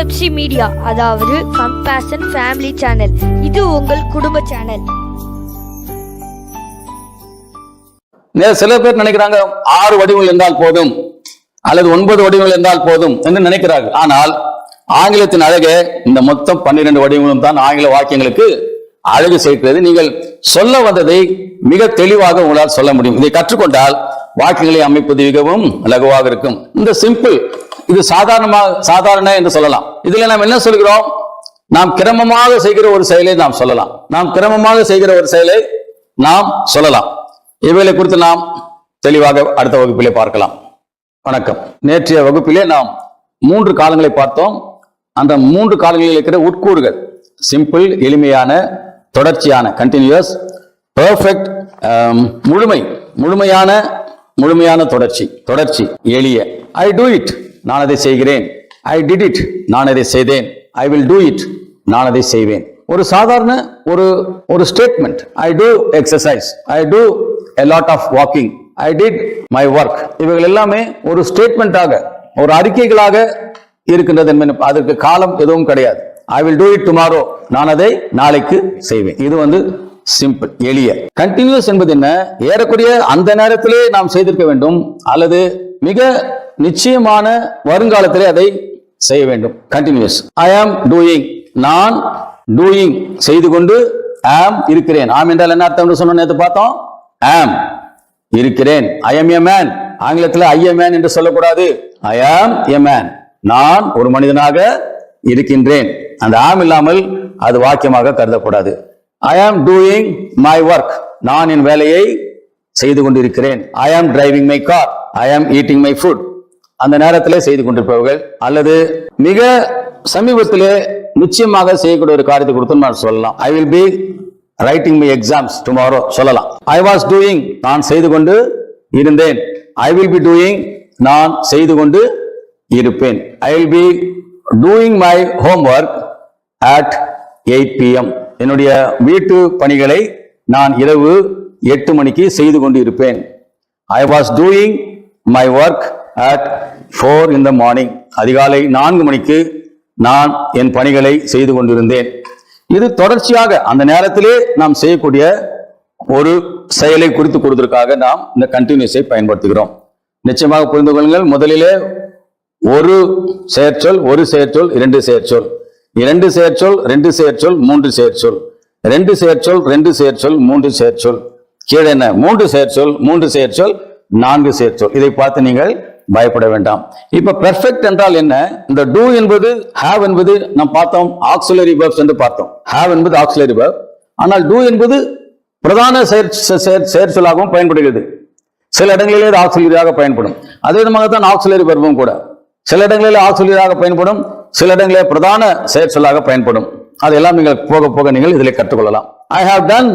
DFC media அதாவது compassion family channel இது உங்கள் குடும்ப சேனல் நே- சில பேர் நினைக்கிறாங்க ஆறு வடிவங்கள் இருந்தால் போதும் அல்லது ஒன்பது வடிவங்கள் இருந்தால் போதும் என்று நினைக்கிறார்கள். ஆனால் ஆங்கிலத்தின் அழகே இந்த மொத்தம் பன்னிரண்டு வடிவங்களும் தான் ஆங்கில வாக்கியங்களுக்கு அழகு சேர்க்கிறது. நீங்கள் சொல்ல வந்ததை மிக தெளிவாக உங்களால் சொல்ல முடியும். இதை கற்றுக்கொண்டால் வாக்கியங்களை அமைப்பது மிகவும் லகுவாக இருக்கும். இந்த சிம்பிள் இது சாதாரணமாக சாதாரண என்று சொல்லலாம். இதுல நாம் என்ன சொல்கிறோம்? நாம் கிரமமாக செய்கிற ஒரு செயலை நாம் சொல்லலாம். நாம் கிரமமாக செய்கிற ஒரு செயலை நாம் சொல்லலாம். இவைகளை குறித்து நாம் தெளிவாக அடுத்த வகுப்பிலே பார்க்கலாம். வணக்கம். நேற்றைய வகுப்பிலே நாம் மூன்று காலங்களை பார்த்தோம். அந்த மூன்று காலங்களில் இருக்கிற உட்கூறுகள் சிம்பிள் எளிமையான தொடர்ச்சியான கண்டினியூஸ் பர்ஃபெக்ட் um, முழுமை முழுமையான முழுமையான தொடர்ச்சி தொடர்ச்சி எளிய. ஐ டூ இட் நான் அதை செய்கிறேன். ஐ டிட் இட் நான் அதை செய்தேன். ஐ வில் டூ இட் நான் அதை செய்வேன். ஒரு சாதாரண ஒரு ஒரு statement I do exercise I do a lot of walking I did my work இவைகள் எல்லாமே ஒரு ஸ்டேட்மெண்ட்டாக ஒரு அறிக்கைகளாக இருக்கின்றது என்பது அதற்கு காலம் எதுவும் கிடையாது. I will do it tomorrow நான் அதை நாளைக்கு செய்வேன். இது வந்து சிம்பிள் எளிய. கண்டினியூஸ் என்பது என்ன? ஏறக்குறைய அந்த நேரத்திலே நாம் செய்திருக்க வேண்டும். அல்லது மிக நிச்சயமான வருங்காலத்திலே அதை செய்ய வேண்டும். கண்டினியூஸ் ஐ ஆம் டூயிங் நான் டூயிங் செய்து கொண்டு ஆம் இருக்கிறேன். ஆம் என்றால் என்ன அர்த்தம் சொன்ன நேற்று பார்த்தோம். ஆம் இருக்கிறேன். ஐ எம் எ மேன் ஆங்கிலத்தில் ஐ எ மேன் என்று சொல்லக்கூடாது. ஐ ஆம் எ மேன் நான் ஒரு மனிதனாக இருக்கின்றேன். அந்த ஆம் இல்லாமல் அது வாக்கியமாக கருதக்கூடாது. ஐ ஆம் டூயிங் மை ஒர்க் நான் என் வேலையை செய்து கொண்டிருக்கிறேன். ஐ ஆம் டிரைவிங் மை கார் ஐ ஆம் ஈட்டிங் மை ஃபுட் அந்த நேரத்தில் செய்து கொண்டிருப்பவர்கள் அல்லது மிக சமீபத்திலே நிச்சயமாக செய்யக்கூடிய ஒரு காரியத்தை கொடுத்து நான் சொல்லலாம். I will be writing my exams tomorrow சொல்லலாம். ஐ வாஸ் டூயிங் நான் செய்து கொண்டு இருந்தேன். ஐ வில் பி டூயிங் நான் செய்து கொண்டு இருப்பேன். I will be doing my homework at eight PM என்னுடைய வீட்டு பணிகளை நான் இரவு எட்டு மணிக்கு செய்து கொண்டு இருப்பேன். I was doing my work at four in the morning அதிகாலை நான்கு மணிக்கு நான் என் பணிகளை செய்து கொண்டிருந்தேன். இது தொடர்ச்சியாக அந்த நேரத்திலே நாம் செய்யக்கூடிய ஒரு செயலை குறித்து கொடுத்ததற்காக நாம் இந்த கண்டினியூஸை பயன்படுத்துகிறோம். நிச்சயமாக புரிந்து கொள்ளுங்கள் முதலிலே ஒரு செயற்சொல் ஒரு செயற்சொல் இரண்டு செயற்சொல். இரண்டு செயற்சொல் ரெண்டு செயற்சொல் மூன்று செயற்சொல். ரெண்டு செயற்சொல் ரெண்டு செயற்சொல் மூன்று செயற்சொல். கீழே என்ன? மூன்று செயற்சொல் மூன்று செயற்சொல் நான்கு செயற்சொல். இதை பார்த்து நீங்கள் பயப்பட வேண்டாம். இப்ப பெர்ஃபெக்ட் என்றால் என்ன? இந்த டூ என்பது ஹேவ் என்பது நாம் பார்த்தோம் ஆக்சிலரி பர்ப்ஸ் என்று பார்த்தோம். ஹேவ் என்பது ஆக்சிலரி பர்ப் ஆனால் டூ என்பது பிரதான செயற் செயற்சலாகவும் பயன்படுகிறது. சில இடங்களிலே இது ஆக்சிலரியாக பயன்படும். அதே விதமாக தான் ஆக்சிலரி பருவம் கூட. சில இடங்களில் ஆக்சிலரியாக பயன்படும். சில இடங்களிலே பிரதான செயற்சலாக பயன்படும். அதெல்லாம் நீங்கள் போக போக நீங்கள் இதில் கற்றுக்கொள்ளலாம். I have done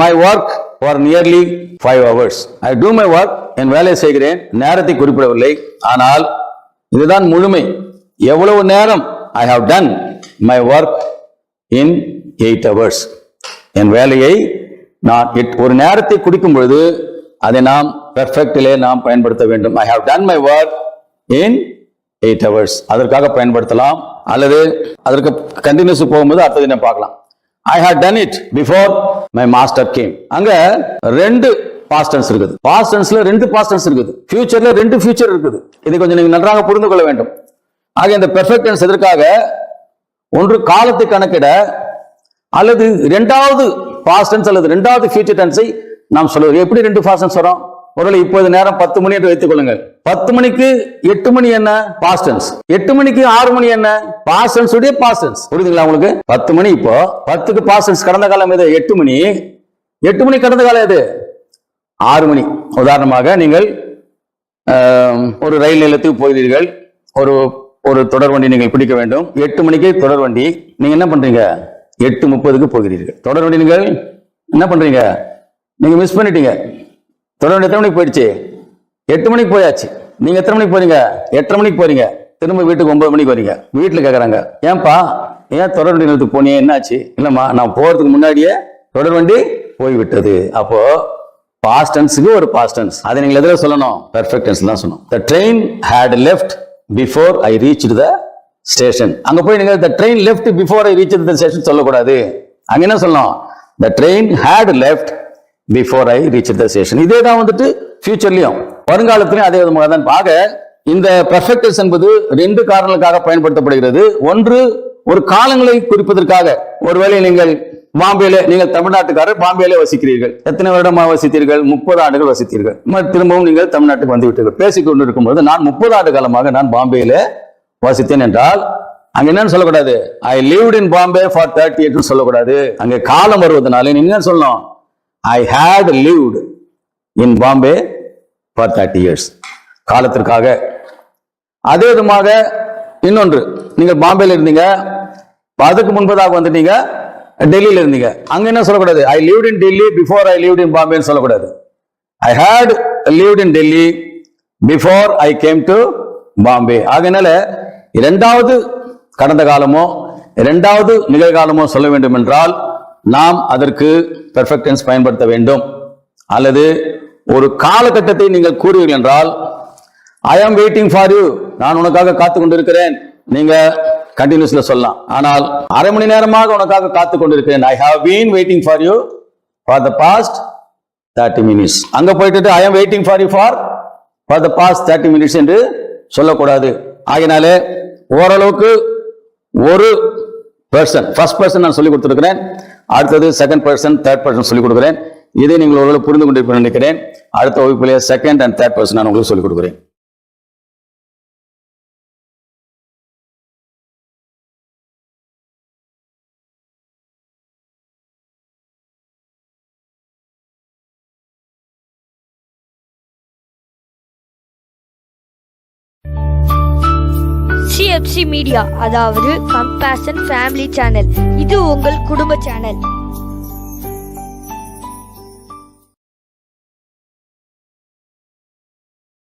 my work for nearly five hours I do my work என் வேலையை செய்கிறேன். நேரத்தை குறிப்பிடவில்லை. ஆனால் இதுதான் முழுமை. எவ்வளவு நேரம் I have done my work in eight hours என் வேலையை நான் எட்- ஒரு நேரத்தை குடிக்கும் பொழுது அதை நாம் பெர்ஃபெக்டிலே நாம் பயன்படுத்த வேண்டும். I have done my work in eight hours அதற்காக பயன்படுத்தலாம். அல்லது அதற்கு கண்டினியூஸ் போகும்போது அடுத்த தினம் பார்க்கலாம். I have done it before my master came அங்க ரெண்டு பாஸ்டன்ஸ் இருக்குது. பாஸ்டன்ஸ்ல ரெண்டு பாஸ்டன்ஸ் இருக்குது. ஃபியூச்சர்ல ரெண்டு ஃபியூச்சர் இருக்குது. இதை கொஞ்சம் நீங்க நன்றாக புரிந்து கொள்ள வேண்டும். ஆக இந்த பெர்ஃபெக்டன்ஸ் எதற்காக? ஒன்று காலத்தை கணக்கிட அல்லது இரண்டாவது பாஸ்ட் டென்ஸ் அல்லது ரெண்டாவது ஃபியூச்சர் டென்ஸை நாம் சொல்லுவோம் எப்படி ரெண்டு பாஸ்ட் டென்ஸ் வரும்? ஒருவேளை இப்போது நேரம் பத்து மணி என்று வைத்துக் கொள்ளுங்கள். பத்து மணிக்கு எட்டு மணி என்ன? பாஸ்ட் டென்ஸ் எட்டு மணிக்கு ஆறு மணி என்ன? பாஸ்ட் டென்ஸ் உடைய பாஸ்ட் டென்ஸ் புரியுதுங்களா உங்களுக்கு? பத்து மணி இப்போ. பத்துக்கு பாஸ்ட் டென்ஸ் கடந்த காலம் எது? எட்டு மணி. எட்டு மணி கடந்த காலம் எது? ஆறு மணி. உதாரணமாக நீங்கள் ஒரு ரயில் நிலையத்துக்கு போகிறீர்கள். ஒரு ஒரு தொடர் வண்டி நீங்கள் பிடிக்க வேண்டும். எட்டு மணிக்கு தொடர் வண்டி. நீங்க என்ன பண்றீங்க? எட்டு முப்பதுக்கு போகிறீர்கள். தொடர் வண்டி நீங்கள் என்ன பண்றீங்க? நீங்க மிஸ் பண்ணிட்டீங்க. தொடர் வண்டி எத்தனை மணிக்கு போயிடுச்சு எட்டு மணிக்கு போயாச்சு. நீங்க எத்தனை மணிக்கு போறீங்க? எட்டரை மணிக்கு போறீங்க. திரும்ப வீட்டுக்கு ஒன்பது மணிக்கு வரீங்க. வீட்டில் கேட்குறாங்க ஏன்பா? ஏன் தொடர் வண்டி நிலத்துக்கு போனியே என்னாச்சு? இல்லைம்மா நான் போகிறதுக்கு முன்னாடியே தொடர் வண்டி போய்விட்டது. அப்போது பாஸ்ட் டென்ஸுக்கு ஒரு பாஸ்ட் டென்ஸ் அதை நீங்கள் எதில் சொல்லணும்? பெர்ஃபெக்ட் டென்ஸ் தான் சொல்லணும். The train had left before I reach the station அங்க போய் நீங்க the train left before I reach the station சொல்லக்கூடாது. அங்க என்ன சொல்லணும்? The train had left before I reach the station இதே தான் வந்துட்டு ஃபியூச்சர்லயும் வருங்காலத்திலையும் அதே விதமாக தான் ஆக இந்த பெர்ஃபெக்டஸ் என்பது ரெண்டு காரணங்களுக்காக பயன்படுத்தப்படுகிறது. ஒன்று ஒரு காலங்களை குறிப்பதற்காக. ஒருவேளை நீங்கள் பாம்பேல நீங்கள் தமிழ்நாட்டுக்காரர் பாம்பேல வசிக்கிறீர்கள். எத்தனை வருடமாக வசித்தீர்கள்? முப்பது ஆண்டுகள் வசித்தீர்கள். திரும்பவும் நீங்கள் தமிழ்நாட்டுக்கு வந்து விட்டீர்கள் பேசிக் இருக்கும்போது நான் முப்பது ஆண்டு காலமாக நான் பாம்பேல வசித்தேன் என்றால் அங்க என்னன்னு சொல்லக்கூடாது? I lived in Bombay for thirty years சொல்லக்கூடாது. அங்க காலம் வருவதனால நீங்க என்ன சொல்லணும்? I had lived in Bombay for thirty years காலத்திற்காக. அதே விதமாக இன்னொன்று. நீங்கள் பாம்பேல இருந்தீங்க. அதுக்கு முன்பதாக வந்துட்டீங்க. டெல்லியில் இருந்தீங்க. அங்கே என்ன சொல்லக்கூடாது? I live in Delhi before I live in பாம்பேன்னு சொல்லக்கூடாது. I had live in Delhi before I came to Bombay ஆகையினால இரண்டாவது கடந்த காலமோ இரண்டாவது நிகழ்காலமோ சொல்ல வேண்டும் என்றால் நாம் அதற்கு பெர்ஃபெக்டன்ஸ் பயன்படுத்த வேண்டும். அல்லது ஒரு காலகட்டத்தை நீங்கள் கூறுவீர்கள் என்றால் ஐ ஆம் வெயிட்டிங் ஃபார் யூ நான் உனக்காக காத்து கொண்டிருக்கிறேன் நீங்க கண்டினியூஸ்ல சொல்லலாம். ஆனால் அரை மணி நேரமாக உனக்காக காத்து கொண்டிருக்கிறேன் I have been waiting for you for the past thirty minutes அங்க போயிட்டு I am waiting for you for for the past thirty minutes என்று சொல்லக்கூடாது. ஆகினாலே ஓரளவுக்கு ஒரு பர்சன் ஃபர்ஸ்ட் பர்சன் நான் சொல்லி கொடுத்துருக்கிறேன். அடுத்தது செகண்ட் பர்சன் தேர்ட் பர்சன் சொல்லி கொடுக்குறேன். இதை நீங்கள் ஓரளவு புரிந்து கொண்டிருப்பேன் நினைக்கிறேன். அடுத்த வகுப்பிலே செகண்ட் அண்ட் தேர்ட் பர்சன் நான் உங்களுக்கு சொல்லிக் கொடுக்குறேன். சிஎஃப்சி மீடியா அதாவது கம்பேஷன் ஃபேமிலி சேனல் இது உங்கள் குடும்ப சேனல்